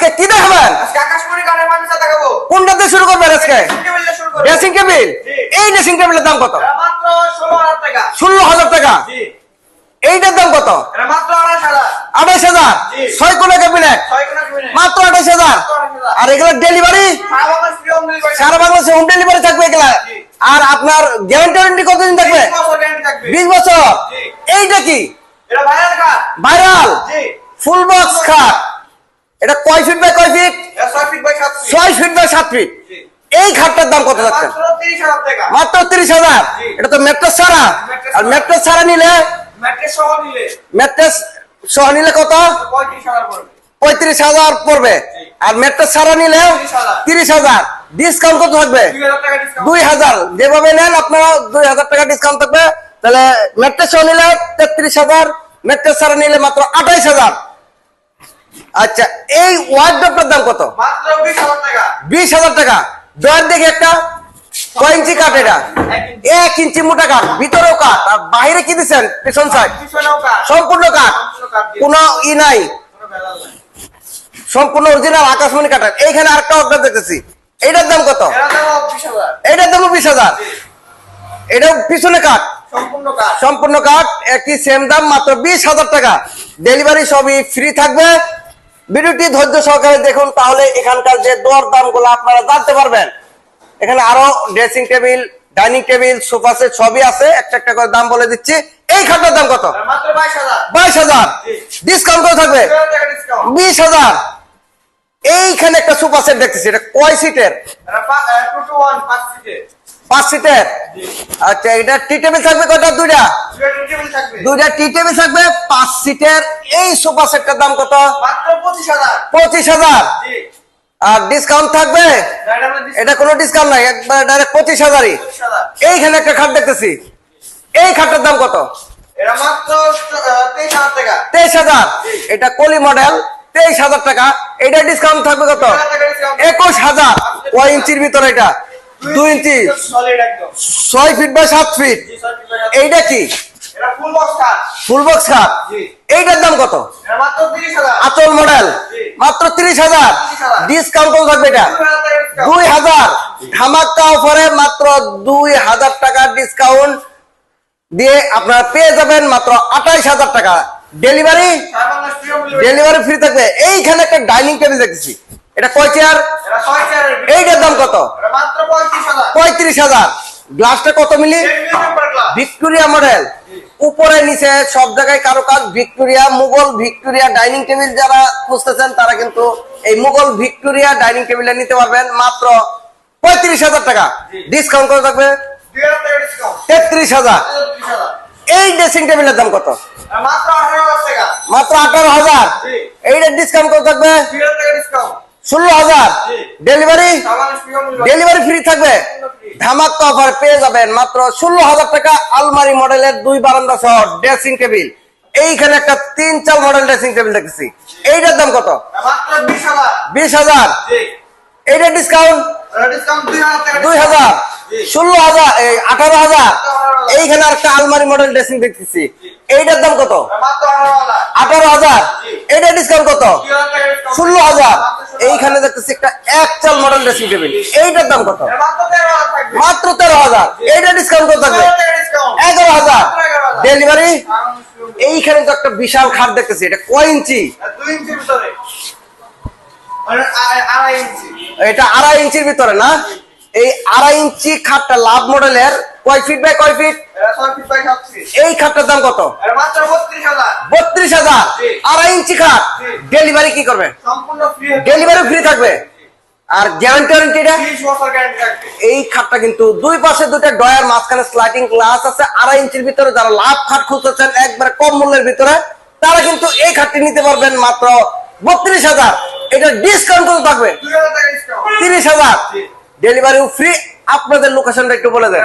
আজকে কি দেখাবেন? কোনটা দিয়ে শুরু করবেন আজকে? ড্রেসিং টেবিল এই ড্রেসিং টেবিলের দাম কত? ষোলো হাজার টাকা। এইটার দাম কত? আড়াইশ হাজার। আঠাইশ হাজার? ছয় কোনা ক্যাবিনেট মাত্র আঠাইশ হাজার? আর এগুলোর ডেলিভারি সারা বাংলাদেশে হোম ডেলিভারি থাকবে এগুলা। আর আপনার গ্যারান্টি কতদিন থাকবে? বিশ বছর এইটা কি? ভাইরাল ফুল বক্স খাট এটা কয় ফিট বাই কয় ফিট? ছয় ফিট বাই সাত ফিট। এই খাটটার দাম কত যাচ্ছে? মাত্র তিরিশ হাজার। এটা তো ম্যাট্রেস ছাড়া। আর। ম্যাট্রেস ছাড়া। নিলে? ম্যাট্রেস সহ নিলে। কত? পঁয়ত্রিশ হাজার পড়বে। আর ম্যাট্রেস ছাড়া নিলে তিরিশ হাজার। ডিসকাউন্ট কত থাকবে? দুই হাজার দুই যেভাবে নেন আপনারা দুই হাজার টাকা ডিসকাউন্ট থাকবে। তাহলে ম্যাট্রেস সহ নিলে তেত্রিশ হাজার ম্যাট্রেস ছাড়া নিলে মাত্র আঠাইশ হাজার। আচ্ছা এই ওয়ার্ডটার দাম কত? বিশ হাজার টাকা। জয়ের দেখে একটা কয় ইঞ্চি কাঠ এটা? এক ইঞ্চি। মোটা কাঠ ভিতরেও কাঠ আর বাইরে কি দিচ্ছেন পেছন সাইড সম্পূর্ণ কাঠ। কোনো ই নাই। সম্পূর্ণ অরিজিনাল আকাশমণি কাঠের। এইখানে আরেকটা অর্ডার দেখতেছি। এইটার দাম কত? এইটার দাম বিশ হাজার। এটা পিছনে কাঠ। সম্পূর্ণ কাঠ। সম্পূর্ণ কাঠ একই সেম দাম মাত্র বিশ হাজার টাকা। ডেলিভারি সবই ফ্রি থাকবে। ভিডিওটি ধৈর্য সহকারে দেখুন তাহলে এখানকার যে দর দামগুলো আপনারা জানতে পারবেন। এখানে আরও dressing table dining table sofa set সবই আছে। একটা একটা করে দাম বলে দিচ্ছি। এই খাটটার দাম কত? মাত্র বাইশ হাজার। ডিসকাউন্ট কত থাকবে? বিশ হাজার। এইখানে একটা সোফা সেট দেখতেছি। এটা কয় সিটের? পাঁচ সিটের। আচ্ছা এটা টি টেবিল থাকবে কয়টা? দুইটা? দুইটা টি টেবিল থাকবে পাঁচ সিটের। এই সোফা সেটটার দাম কত? পঁচিশ হাজার। আর ডিসকাউন্ট থাকবে? এটা কোনো ডিসকাউন্ট নাই একবার ডাইরেক্ট পঁচিশ হাজারই। এইখানে একটা খাট দেখতেছি। এই খাটটার দাম কত? তেইশ হাজার এটা কলি মডেল তেইশ হাজার টাকা। এটা ডিসকাউন্ট থাকবে কত? একুশ হাজার কয় ইঞ্চির ভিতরে এটা? দুই ইঞ্চি ছয় ফিট বাই সাত ফিট। এইটা কি? ফুল বক্স খাট এইটার দাম কত? আচল মডেল। মাত্র তিরিশ হাজার। 30,000 ডিসকাউন্ট কত থাকবে এটা? দুই হাজার টাকা ডিসকাউন্ট দুই হাজার। ধামাকা অফারে মাত্র দুই হাজার টাকা ডিসকাউন্ট দিয়ে আপনারা পেয়ে যাবেন মাত্র আঠাইশ হাজার টাকা। ডেলিভারি ডেলিভারি ফ্রি থাকবে। এইখানে একটা ডাইনিং টেবিল দেখতেছি এটা কয় চেয়ার এইটার দাম কত? পঁয়ত্রিশ হাজার। গ্লাসটা কত মিলি? ভিক্টোরিয়া মডেল উপরে নিচে সব জায়গায় কারও কাজ Victoria Mughal Victoria dining table যারা খুঁজতেছেন তারা কিন্তু এই মুঘল ভিক্টোরিয়া ডাইনিং টেবিলে নিতে পারবেন মাত্র পঁয়ত্রিশ হাজার টাকা। ডিসকাউন্ট করে থাকবে? তেত্রিশ হাজার। এই ড্রেসিং টেবিলের দাম কত? মাত্র আঠারো হাজার টাকা। মাত্র আঠারো হাজার। জি। এইটার ডিসকাউন্ট করে থাকবে? ষোলো হাজার। ডেলিভারি ডেলিভারি ফ্রি থাকবে? ধামাকা অফার পেয়ে যাবেন মাত্র ষোলো হাজার টাকা আলমারি মডেলের দুই বারান্দা সহ ড্রেসিং টেবিল এইখানে একটা তিন চাল মডেল ড্রেসিং টেবিল দেখতেছি। এইটার দাম কত? বিশ হাজার। এইটার ডিসকাউন্ট দুই হাজার। ষোলো হাজার। আঠারো হাজার 18,000 এইখানে একটা আলমারি মডেল ড্রেসিং দেখতেছি। এইটার দাম কত? আঠারো হাজার এইটার ডিসকাউন্ট কত? ষোলো হাজার এইখানে দেখতেছি একটা এক চাল মডেল ড্রেসিং টেবিল এইটার দাম কত? মাত্র তেরো হাজার। এইটা ডিসকাউন্ট কত থাকবে? এগারো হাজার ডেলিভারি। এইখানে তো একটা বিশাল খাট দেখতেছি এটা কয় ইঞ্চি? ইঞ্চির ভিতরে। মানে ইঞ্চি। এটা আড়াই ইঞ্চির ভিতরে না? এই আড়াই ইঞ্চি খাটটা লাভ মডেলের কয় ফিট বাই কয় ফিট এই খাটটার দাম কত? বত্রিশ হাজার। আড়াই ইঞ্চি খাট। ডেলিভারি কি করবে? ডেলিভারি ফ্রি থাকবে? আর গ্যারান্টি ওয়ারেন্টিটা এই খাটটা কিন্তু দুই পাশে দুটা ডয়ার মাঝখানে স্লাইডিং গ্লাস আছে আড়াই ইঞ্চির ভিতরে যারা লাভ খাট খুঁজতেছেন একবারে কম মূল্যের ভিতরে তারা কিন্তু এই খাটটি নিতে পারবেন মাত্র বত্রিশ হাজার। এটা ডিসকাউন্ট কত থাকবে? তিরিশ হাজার। জি। ডেলিভারি ফ্রি আপনাদের লোকেশনটা একটু বলে দেন।